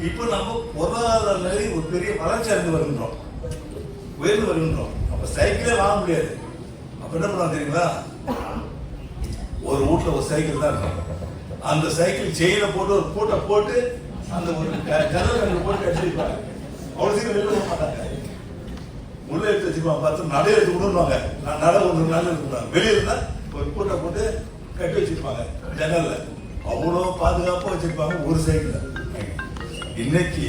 இப்போ நம்ம பொருளாதார நிலை ஒரு பெரிய வளர்ச்சி அடைந்து வருகின்றோம். உயர்ந்து வருகின்றோம். அப்போ சைக்கிளே வாங்க முடியாது. அப்போ என்ன பண்ணுவாங்க தெரியுங்களா? ஒரு வீட்ல ஒரு சைக்கிள் தான் இருக்கும். அந்த சைக்கிள் செயினை போட்டு ஒரு பூட்டை போட்டு அந்த ஒரு க- ஜன்னல் கண்ணு போட்டு கட்டி அவ்வளோ சீக்கிரம் வெளியில் போக மாட்டாங்க. உள்ள எடுத்து வச்சுக்குவாங்க. பார்த்து நடை எடுத்து விடுவாங்க நான் நடை ஒன்று நாள் எடுத்துக்குவாங்க வெளியே இருந்தால் ஒரு பூட்டை போட்டு கட்டி வச்சிருப்பாங்க ஜன்னலில். அவ்வளோ பாதுகாப்பாக வச்சிருப்பாங்க ஒரு சைக்கிளில் இன்னைக்கு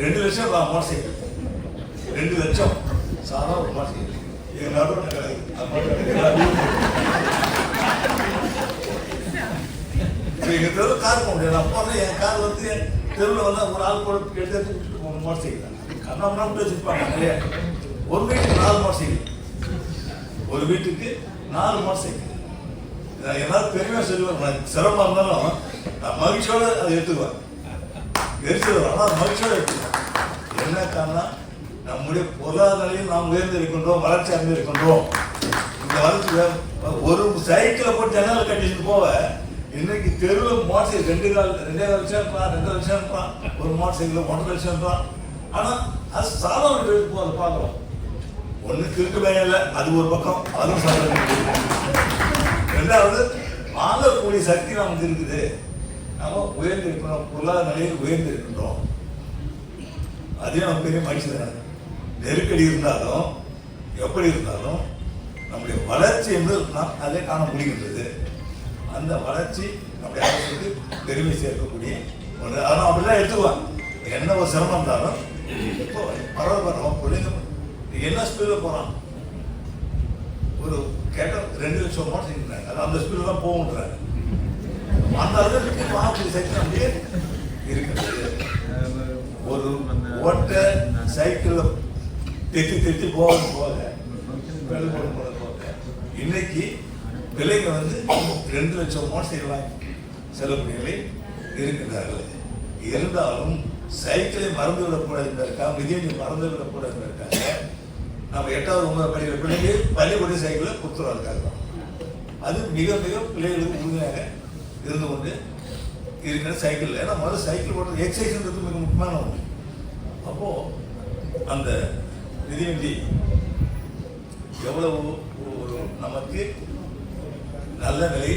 ரெண்டு லட்சம் ரூபா மோட்டர் செய்யணும் ரெண்டு லட்சம். சாதா ஒரு மோட்டர் சைக்கிள் எங்க நடுவில் கிடையாது. அது தெருவில் கார் போக முடியாது. அப்போ வந்து என் கார் வந்து தெருவில் வந்து ஒரு ஆள் கூட எடுத்து எடுத்து விட்டுட்டு போகணும் மோட்டர் சைக்கிள் கண்ணாமண்ணா விட்டு ஒரு வீட்டுக்கு நாலு மோட்டர் சைக்கிள் ஒரு வீட்டுக்கு நாலு மோட்டர் சைக்கிள் நான் எல்லாரும் பெருமையாக சொல்லுவேன். நான் சிரமமாக இருந்தாலும் நான் மகிழ்ச்சியோடு அதை எடுத்துக்குவேன். நெரிசல் ஆனால் மகிழ்ச்சியாக எடுத்துக்குவேன் என்ன காரணம் நம்முடைய பொருளாதாரையும் நாம் உயர்ந்து இருக்கின்றோம் வளர்ச்சி அடைந்து இருக்கின்றோம். இந்த வளர்ச்சி ஒரு சைக்கிளை போட்டு ஜன்னல் கட்டிட்டு போவ. இன்னைக்கு தெருவில் மோட்டர் சைக்கிள் ரெண்டு கால் ரெண்டே லட்சம் இருப்பான் ரெண்டு லட்சம் இருப்பான் ஒரு மோட்டர் சைக்கிள் ஒன்றரை லட்சம் இருப்பான் ஆனால் அது சாதாரண பேருக்கு போகிறத பார்க்குறோம் ஒன்று கிறுக்கு இல்லை அது ஒரு பக்கம் அதுவும் சாதாரண ரெண்டாவது வாங்கக்கூடிய சக்தி நமக்கு இருக்குது. நாம் உயர்ந்து இருக்கிறோம் பொருளாதார நிலையில் உயர்ந்து இருக்கின்றோம் அதே நம்ம பெரிய மகிழ்ச்சி தானே. நெருக்கடி இருந்தாலும் எப்படி இருந்தாலும் நம்முடைய வளர்ச்சி என்று நாம் அதை காண முடிகின்றது. அந்த வளர்ச்சி நம்முடைய அரசுக்கு பெருமை சேர்க்கக்கூடிய ஒன்று. ஆனால் அப்படிலாம் எடுத்துக்குவான் என்ன ஒரு சிரமம் இருந்தாலும் இப்போ பரவாயில்ல நம்ம பிள்ளைங்க என்ன ஸ்பீடில் போகிறான் ஒரு கேட்ட ரெண்டு லட்சம் மோட்டர் சைக்கிள் அது அந்த ஸ்பீடில் தான் போகுன்றாங்க அந்த அளவுக்கு வாங்கக்கூடிய சைக்கிள் அப்படியே இருக்கிறது. ஒரு ஓட்ட சைக்கிள் தெத்தி தெத்தி போக போக வெள்ளை போட போட போக இன்னைக்கு விலைங்க வந்து ரெண்டு லட்சம் மோட்டர் சைக்கிள் வாங்கி இருக்கின்றார்கள். இருந்தாலும் சைக்கிளை மறந்து விடக்கூடாது என்பதற்காக மிதியை மறந்து விடக்கூடாது என்பதற்காக நம்ம எட்டாவது ஒன்பது படிக்கிற பிள்ளைங்க பள்ளிக்கூட சைக்கிளை கொடுத்துருவாங்க. அது மிக மிக பிள்ளைகளுக்கு உறுதியாக இருந்து கொண்டு இருக்கிற சைக்கிள் ஏன்னா முதல்ல சைக்கிள் ஓட்டுறது எக்ஸசைஸ்ன்றது மிக முக்கியமான ஒன்று அப்போது அந்த மிதிவண்டி எவ்வளவு ஒரு நமக்கு நல்ல நிலை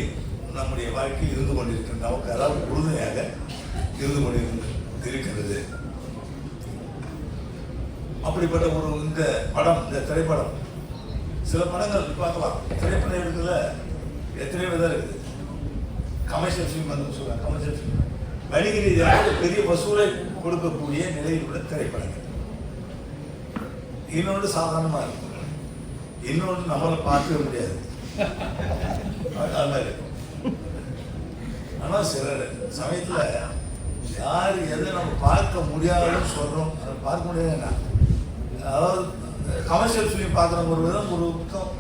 நம்முடைய வாழ்க்கையில் இருந்து கொண்டிருக்கின்ற நமக்கு அதாவது உறுதுணையாக இருந்து கொண்டிருக்கிறது அப்படிப்பட்ட ஒரு இந்த படம் இந்த திரைப்படம். சில படங்கள் பார்க்கலாம். திரைப்பட இடத்துல எத்தனையோ விதம் இருக்குது. கமர்ஷியல் ஃபிலிம் வந்து சொல்லுவாங்க கமர்ஷியல் ஃபிலிம் வணிக ரீதியாக பெரிய வசூலை கொடுக்கக்கூடிய நிலையில் உள்ள திரைப்படங்கள். இன்னொன்று சாதாரணமாக இருக்கும். இன்னொன்று நம்மளை பார்க்கவே முடியாது. அது மாதிரி இருக்கும். ஆனால் சில சமயத்தில் யார் எதை நம்ம பார்க்க முடியாதுன்னு சொல்கிறோம் அதை பார்க்க முடியாதுன்னா அதாவது கமர்ஷியல் ஃபிலிம் பார்க்குறவங்க ஒரு விதம் ஒரு பக்கம்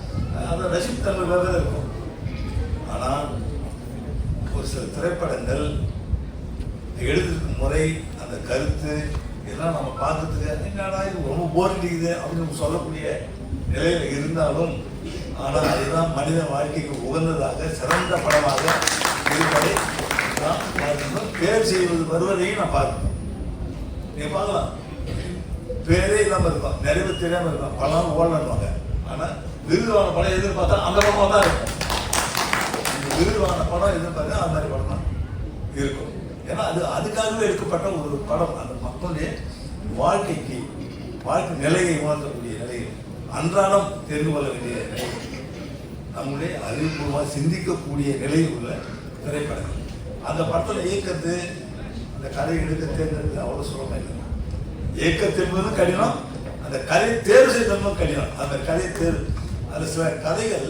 அதை ரசித்தன்மை வேறு இருக்கும். ஆனால் ஒரு சில திரைப்படங்கள் எழுதிருக்கும் முறை அந்த கருத்து இதெல்லாம் நம்ம பார்க்கறதுக்கு என்னடா இது ரொம்ப போர் அடிக்குது அப்படின்னு சொல்லக்கூடிய நிலையில் இருந்தாலும் ஆனால் அதுதான் மனித வாழ்க்கைக்கு உகந்ததாக சிறந்த படமாக இருப்பதை நாம் பார்க்கணும் பேர் செய்வது வருவதையும் நான் பார்க்கணும் நீங்க பார்க்கலாம். பேரே இல்லாமல் இருப்பான் நிறைவு தெரியாமல் இருப்பான் படம் ஓடணுவாங்க ஆனால் விருதுவான படம் எதிர்பார்த்தா அந்த படமாக தான் இருக்கும். விருதுவான படம் எதிர்பார்த்தா அந்த மாதிரி படம் தான் இருக்கும். ஏன்னா அது அதுக்காகவே எடுக்கப்பட்ட ஒரு படம். அந்த மக்களுடைய வாழ்க்கைக்கு வாழ்க்கை நிலையை உணர்த்தக்கூடிய நிலையில் அன்றாடம் தெரிந்து கொள்ள வேண்டிய நிலை. நம்முடைய அறிவுபூர்வமாக சிந்திக்கக்கூடிய நிலையில் உள்ள திரைப்படங்கள். அந்த படத்தில் இயக்கத்து அந்த கதை எடுக்க தேர்ந்தெடுக்கிறது அவ்வளோ சுலபம் இல்லை. இயக்கத்து என்பது கடினம் அந்த கதையை தேர்வு செய்ததும் கடினம். அந்த கதையை தேர்வு அது சில கதைகள்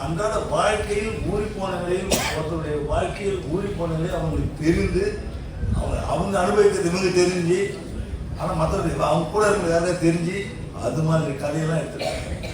அன்றாட வாழ்க்கையில் ஊறி போன ஒருத்தருடைய வாழ்க்கையில் ஊறி போன அவங்களுக்கு தெரிந்து அவங்க அவங்க அனுபவிக்கிறது இவங்க தெரிஞ்சு ஆனால் மற்றவர்கள் அவங்க கூட இருக்கிற தெரிஞ்சு அது மாதிரி கதையெல்லாம் எடுத்துருக்காங்க.